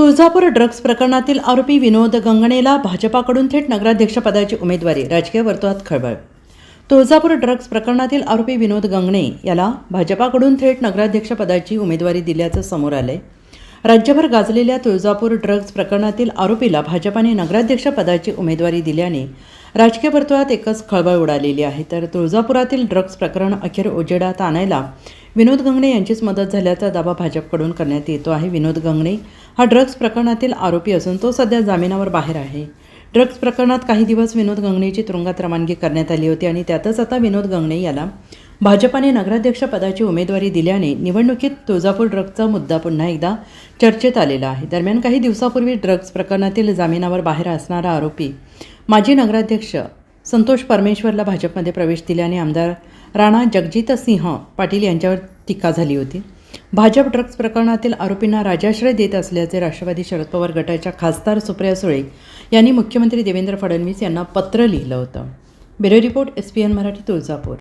Tuljapur drugs प्रकरणातील आरोपी विनोद गंगणेला भाजपाकडून थेट नगराध्यक्षपदाची उमेदवारी. राजकीय वर्तुळात खळबळ. तुळजापूर ड्रग्ज प्रकरणातील आरोपी विनोद गंगणे याला भाजपाकडून थेट नगराध्यक्षपदाची उमेदवारी दिल्याचं समोर आलंय. राज्यभर गाजलेल्या तुळजापूर ड्रग्ज प्रकरणातील आरोपीला भाजपाने नगराध्यक्षपदाची उमेदवारी दिल्याने राजकीय वर्तुळात एकच खळबळ उडालेली आहे. तर तुळजापुरातील ड्रग्ज प्रकरण अखेर उजेडात आणायला विनोद गंगणे यांचीच मदत झाल्याचा दावा भाजपकडून करण्यात येतो आहे. विनोद गंगणे हा ड्रग्ज प्रकरणातील आरोपी असून तो सध्या जामिनावर बाहेर आहे. ड्रग्ज प्रकरणात काही दिवस विनोद गंगणेची तुरुंगात रवानगी करण्यात आली होती आणि त्यातच आता विनोद गंगणे याला भाजपाने नगराध्यक्ष पदाची उमेदवारी दिल्याने निवडणुकीत तुळजापूर ड्रग्जचा मुद्दा पुन्हा एकदा चर्चेत आलेला आहे. दरम्यान काही दिवसापूर्वी ड्रग्ज प्रकरणातील जामिनावर बाहेर असणारा आरोपी माजी नगराध्यक्ष संतोष परमेश्वरला भाजपमध्ये प्रवेश दिल्याने आमदार राणा जगजितसिंह पाटील यांच्यावर टीका झाली होती. भाजप ड्रग्ज प्रकरणातील आरोपींना राजाश्रय देत असल्याचे राष्ट्रवादी शरद पवार गटाच्या खासदार सुप्रिया सुळे यांनी मुख्यमंत्री देवेंद्र फडणवीस यांना पत्र लिहिलं होतं. Bureau report S P N Marathi Tuljapur.